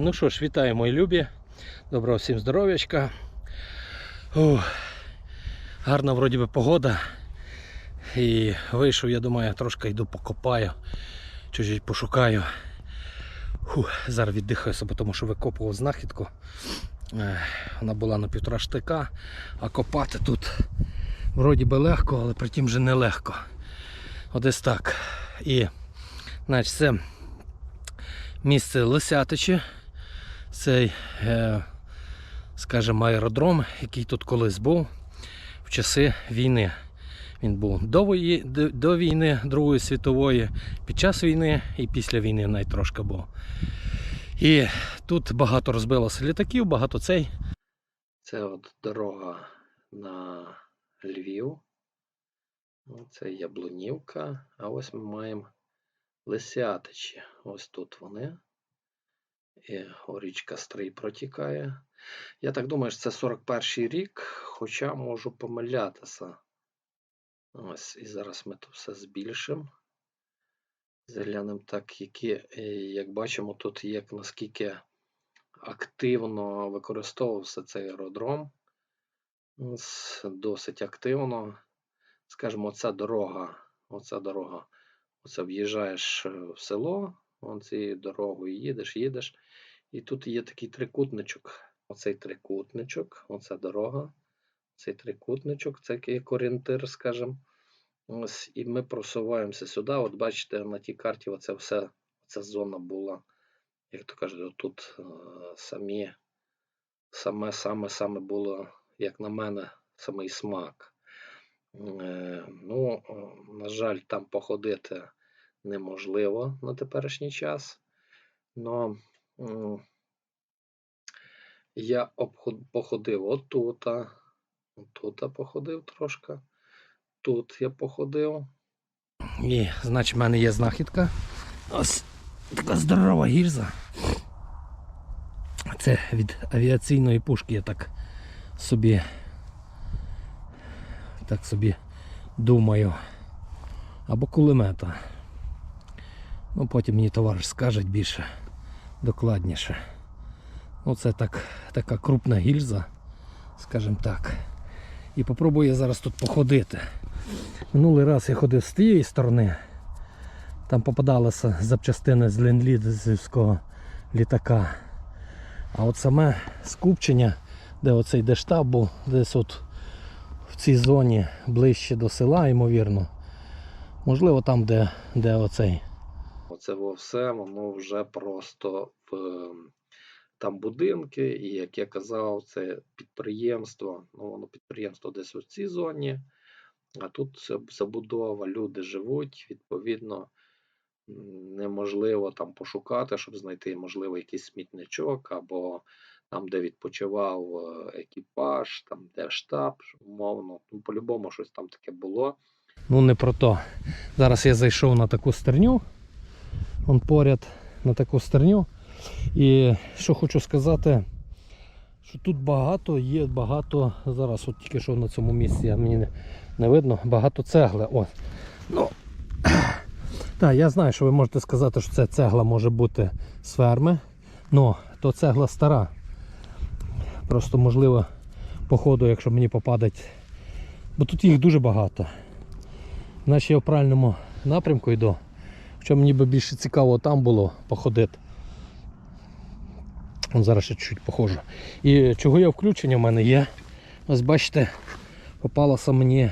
ну що ж, вітаю мої любі. Доброго всім здоров'ячка. Гарна вроді би погода. І вийшов, я думаю, трошки йду покопаю, чуть пошукаю. Фух, зараз віддихаюся, бо тому що викопував знахідку. Вона була на півтора штика, а копати тут вроді би легко, але при тім же нелегко. Одесь так. І значить, це місце Лисятичі. Цей, е, скажімо, аеродром, який тут колись був в часи війни. Він був до, війни Другої світової, під час війни і після війни навіть трошки був. І тут багато розбилося літаків, багато цей. Це от дорога на Львів. Це Яблунівка. А ось ми маємо Лисятичі. Ось тут вони. І річка Стрий протікає. Я так думаю, що це 41-й рік, хоча можу помилятися. Ось, і зараз ми тут все збільшимо. Заглянемо так, які, е, як бачимо, тут є наскільки активно використовувався цей аеродром. Ось, Досить активно. Скажімо, оця дорога, оця дорога, оце в'їжджаєш е, в село, вон цією дорогою їдеш, їдеш. І тут є такий трикутничок. Оцей трикутничок, оця дорога, цей трикутничок, це як орієнтир, скажімо. Ось, і ми просуваємося сюди. От бачите, на тій карті оце все, ця зона була, як то кажуть, тут е, самі, саме, саме, саме було, як на мене, самий смак. Е, ну, е, на жаль, там походити неможливо на теперішній час. Но я походив отута, отута походив трошки. Тут я походив. І, значить, в мене є знахідка. Ось така здорова гільза. Це від авіаційної пушки, я так собі так собі думаю. Або кулемета. Ну, потім мені товариш скаже більше, докладніше. Оце так, така крупна гільза, скажімо так. І попробую я зараз тут походити. Минулий раз я ходив з тієї сторони. Там попадалися запчастини з ленд-лізівського літака. А от саме скупчення, де оцей де штаб був, десь от в цій зоні ближче до села, ймовірно. Можливо, там, де, де оцей. Оце все, воно вже просто в там будинки, і як я казав, це підприємство. Ну, воно підприємство десь у цій зоні, а тут забудова, люди живуть, відповідно, неможливо там пошукати, щоб знайти, можливо, якийсь смітничок, або там, де відпочивав е, екіпаж, там, де штаб, умовно. Ну, по-любому щось там таке було. Ну, не про то. Зараз я зайшов на таку стерню. Он поряд на таку стерню. І що хочу сказати, що тут багато є, багато, зараз от тільки що на цьому місці мені не, не видно, багато цегли. О. Ну, так, я знаю, що ви можете сказати, що це цегла може бути з ферми. Ну, то цегла стара. Просто можливо, по ходу, якщо мені попадать. Бо тут їх дуже багато. Значить я в правильному напрямку йду. Хоча мені би більше цікаво там було походити. Зараз ще чуть походжу. І чого є включення в мене є. Ось бачите, попалася мені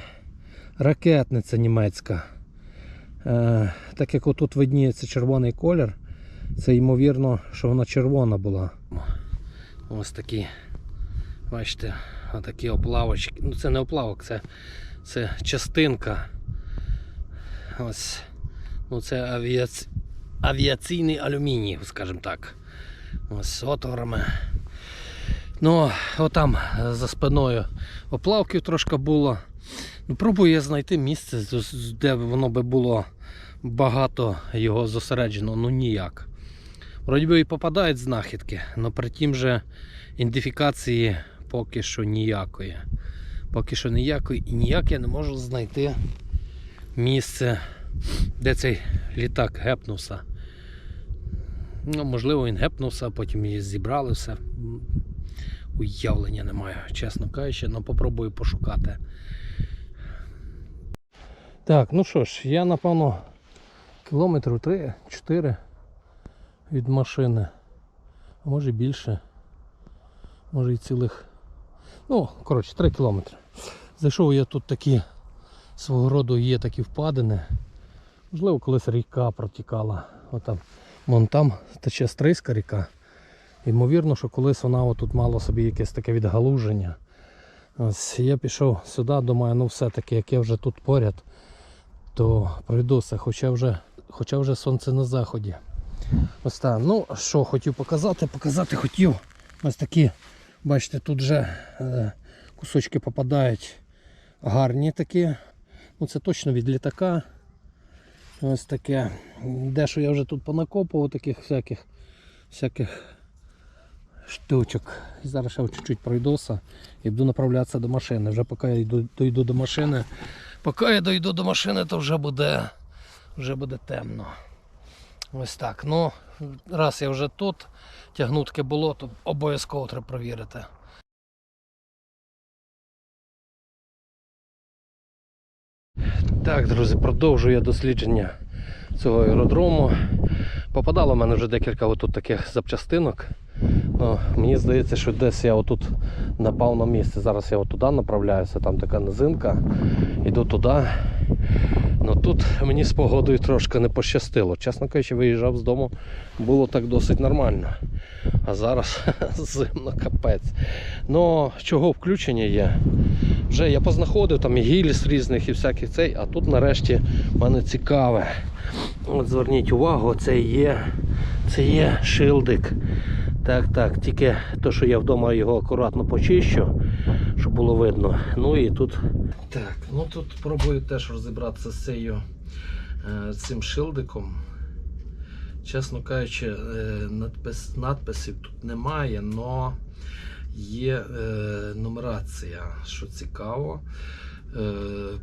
ракетниця німецька. Е, так як отут видніється червоний колір, це ймовірно, що вона червона була. Ось такі, бачите, такі оплавочки. Ну це не оплавок, це, це частинка. Ось. Ну це авіаці... авіаційний алюміній, скажімо так. Ось з отворами. Ну, отам е, за спиною оплавків трошки було. Ну, пробую я знайти місце, де воно би було багато його зосереджено, ну ніяк. Вроді би і попадають знахідки, але при тім же ідентифікації поки що ніякої. Поки що ніякої і ніяк я не можу знайти місце, де цей літак гепнувся. Ну, можливо, він гепнувся, а потім її зібрали все. Уявлення немає, чесно кажучи, але попробую пошукати. Так, ну що ж, я напевно кілометрів 3-4 від машини. А може більше. Може і цілих. Ну, коротше, 3 кілометри. Зайшов я тут такі свого роду є такі впадини. Можливо, колись ріка протікала. Отам. Вон там тече стрийська ріка. Ймовірно, що колись вона отут мала собі якесь таке відгалуження. Ось я пішов сюди, думаю, ну все-таки, як я вже тут поряд, то пройдуся, хоча вже, хоча вже сонце на заході. Ось так. Ну, що хотів показати, показати хотів. Ось такі, бачите, тут вже е, кусочки попадають гарні такі. Ну це точно від літака. Ось таке. Дещо я вже тут понакопував таких всяких всяких штучок. І зараз ще чуть-чуть пройдуся і буду направлятися до машини. Вже поки я йду, дойду до машини. Поки я дойду до машини, то вже буде, вже буде темно. Ось так. Ну, раз я вже тут, тягнутки було, то обов'язково треба провірити. Так, друзі, продовжую я дослідження цього аеродрому. Попадало в мене вже декілька отут таких запчастинок. Ну, мені здається, що десь я отут напав на місце. Зараз я отуди направляюся, там така низинка. Іду туди. Ну тут мені з погодою трошки не пощастило. Чесно кажучи, виїжджав з дому, було так досить нормально. А зараз зимно капець. Ну, чого включення є? Вже я познаходив там і гільз різних і всяких цей, а тут нарешті в мене цікаве. От зверніть увагу, це є, це є шилдик. Так, так, тільки то, що я вдома його акуратно почищу, щоб було видно. Ну і тут. Так, ну тут пробую теж розібратися з цією, е, цим шилдиком. Чесно кажучи, е, надпис, надписів тут немає, але є е, нумерація, що цікаво. Е,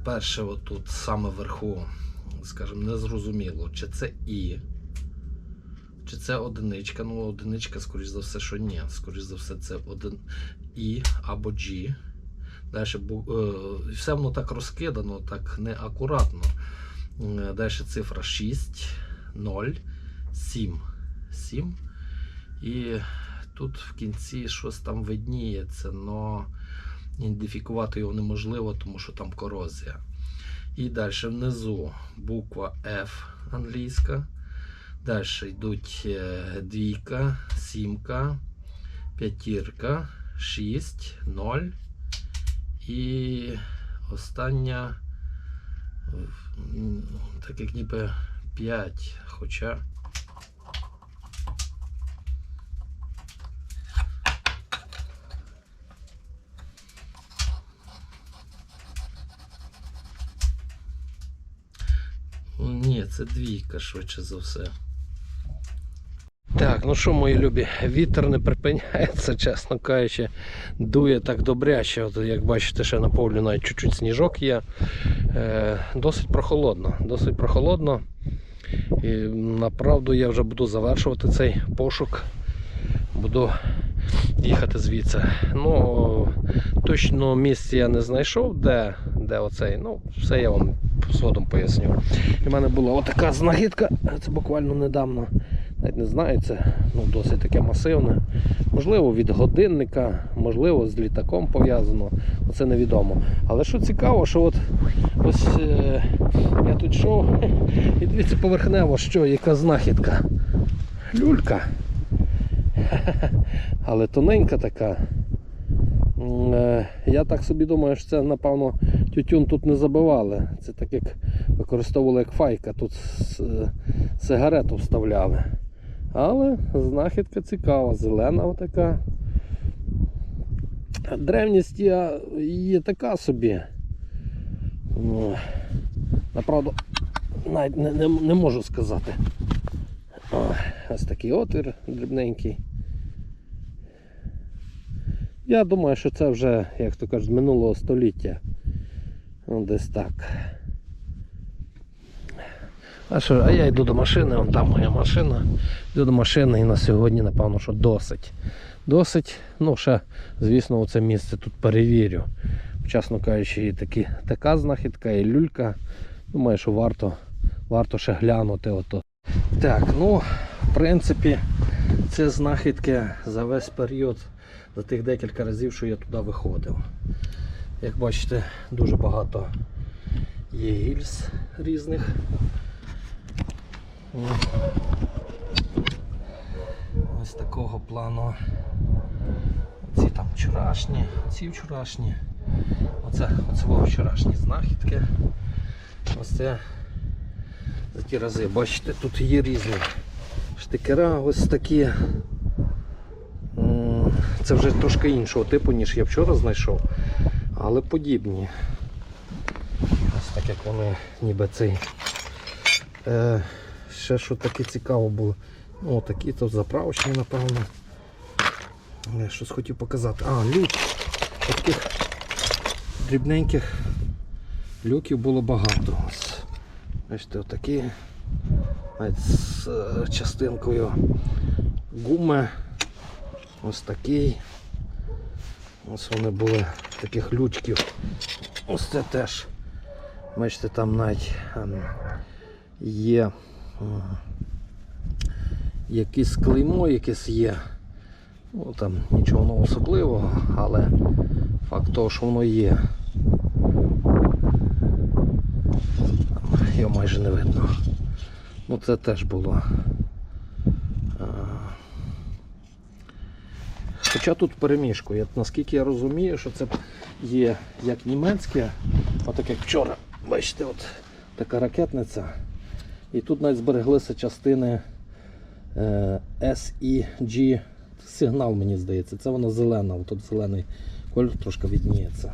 перше, отут саме вверху, скажімо, не зрозуміло, чи це І, чи це одиничка. Ну, одиничка, скоріш за все, що ні. Скоріш за все, це один І або G. Далі бу- е, все воно так розкидано, так неакуратно. Е, Далі цифра 6, 0, 7. 7. І тут в кінці щось там видніється, але ідентифікувати його неможливо, тому що там корозія. І далі внизу буква F англійська. Далі йдуть е, двійка, сімка, п'ятірка, 6, 0. І остання, так як ніби 5, хоча. Ні, це двійка, швидше за все. Так, ну що, мої любі, вітер не припиняється, чесно кажучи, дує так добряче. От, як бачите, ще на полі навіть чуть-чуть сніжок є. Е, досить прохолодно. Досить прохолодно. І направду я вже буду завершувати цей пошук. Буду їхати звідси. Ну, точно місце я не знайшов, де, де оцей. Ну, все я вам згодом поясню. В мене була отака знахідка, це буквально недавно. Навіть не знаю, це ну, досить таке масивне. Можливо, від годинника, можливо, з літаком пов'язано. Це невідомо. Але що цікаво, що от ось е, я тут йшов, і дивіться поверхнево, що, яка знахідка. Люлька. Але тоненька така. Е, Я так собі думаю, що це, напевно, тютюн тут не забивали. Це так як використовували як файка, тут е, сигарету вставляли. Але знахідка цікава, зелена така. Древність є така собі. Ну, Направду, навіть не, не, не можу сказати. Ось такий отвір дрібненький. Я думаю, що це вже, як то кажуть, минулого століття. Ну, десь так. А що, а я йду до машини, вон там моя машина. Йду до машини і на сьогодні, напевно, що досить. Досить. Ну, ще, звісно, оце місце тут перевірю. Чесно кажучи, і такі, така знахідка, і люлька. Думаю, що варто, варто ще глянути. Ото. Так, ну, в принципі, це знахідки за весь період, за тих декілька разів, що я туди виходив. Як бачите, дуже багато є гільз різних. Ось такого плану. Ці там вчорашні, ці вчорашні. Оце, оце вчорашні знахідки. Ось це за ті рази. Бачите, тут є різні штикера ось такі. Це вже трошки іншого типу, ніж я вчора знайшов, але подібні. Ось так як вони ніби цей. Е, ще що таке цікаво було. Ну, такі то заправочні, напевно. Я щось хотів показати. А, люк. Таких дрібненьких люків було багато. Бачите, отакі. Навіть з е, частинкою гуми. Ось такий. Ось вони були таких лючків. Ось це теж. Бачите, там навіть є якесь клеймо, якесь є. Ну, там нічого особливого, але факт того, що воно є. Його майже не видно. Ну це теж було. Хоча тут перемішку. Я, наскільки я розумію, що це є як німецьке, отак як вчора, бачите, от така ракетниця. І тут навіть збереглися частини е, SEG сигнал, мені здається. Це вона зелена, тут зелений кольор трошки відніється.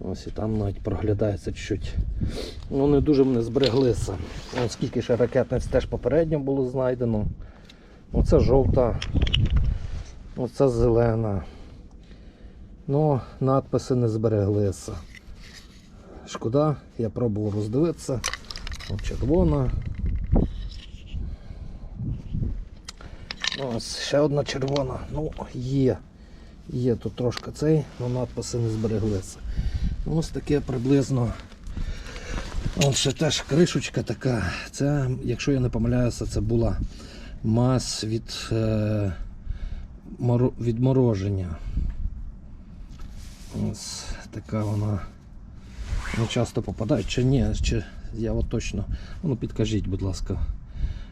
Ось і там навіть проглядається чуть-чуть. Ну не дуже мене збереглися. Ось скільки ще ракетниць теж попередньо було знайдено. Оце жовта, оце зелена. Ну, надписи не збереглися. Шкода, я пробував роздивитися. От червона. Ось ще одна червона. Ну, є. Є тут трошки цей, але надписи не збереглися. Ну, Ось таке приблизно. Ось ще теж кришечка така. Це, якщо я не помиляюся, це була мазь від е, відмороження. Ось така вона не часто попадає. Чи ні, чи я от точно. Ну підкажіть, будь ласка.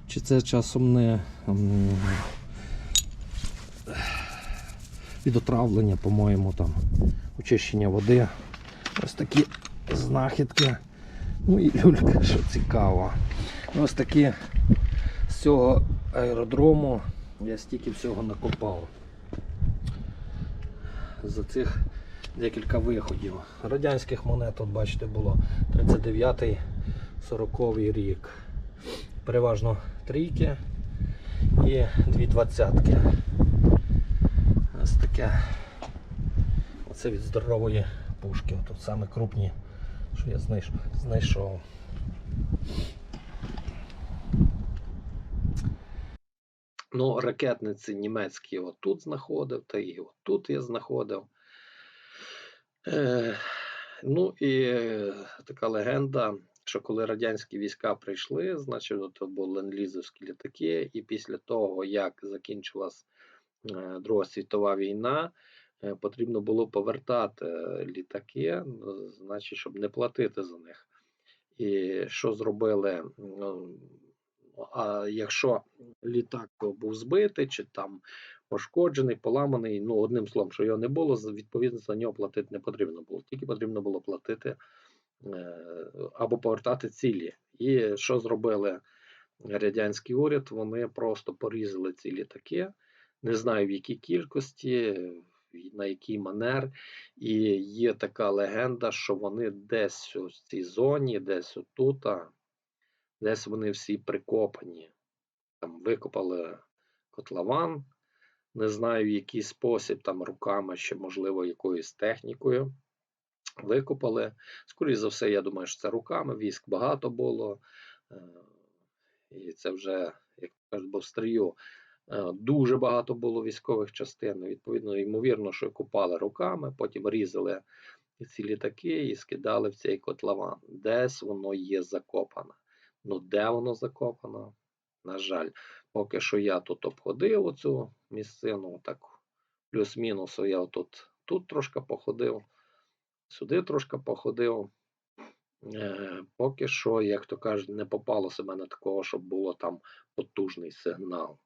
Чи це часом не від отравлення, по-моєму, там очищення води. Ось такі знахідки. Ну і люлька, що цікаво. Ось такі з цього аеродрому я стільки всього накопав. За цих декілька виходів. Радянських монет, от бачите, було 39-й, 40-й рік. Переважно трійки і дві двадцятки. Ось таке. Оце від здорової пушки. Тут саме крупні, що я знайшов. Ну, ракетниці німецькі отут знаходив, та і отут я знаходив. Е, ну і така легенда, що коли радянські війська прийшли, значить, от були ленд-лізовські літаки, і після того, як закінчилась е, Друга світова війна, е, потрібно було повертати літаки, значить, щоб не платити за них. І що зробили? ну, А якщо літак був збитий чи там пошкоджений, поламаний, ну одним словом, що його не було, відповідно за нього платити не потрібно було. Тільки потрібно було платити е, або повертати цілі. І що зробили радянський уряд? Вони просто порізали ці літаки, не знаю в якій кількості, на який манер. І є така легенда, що вони десь у цій зоні, десь отут, десь вони всі прикопані. Там викопали котлован, не знаю в який спосіб, там руками чи, можливо, якоюсь технікою. Викопали. Скоріше за все, я думаю, що це руками, військ багато було. Е, І це вже, як кажуть, в стрію е, дуже багато було військових частин. Відповідно, ймовірно, що купали руками, потім різали ці літаки і скидали в цей котлован. Десь воно є закопане. Ну, де воно закопано? На жаль, поки що я тут обходив оцю місцину, так плюс-мінус, я тут, тут трошки походив, сюди трошки походив. Е, поки що, як то кажуть, не попало себе на такого, щоб було там потужний сигнал.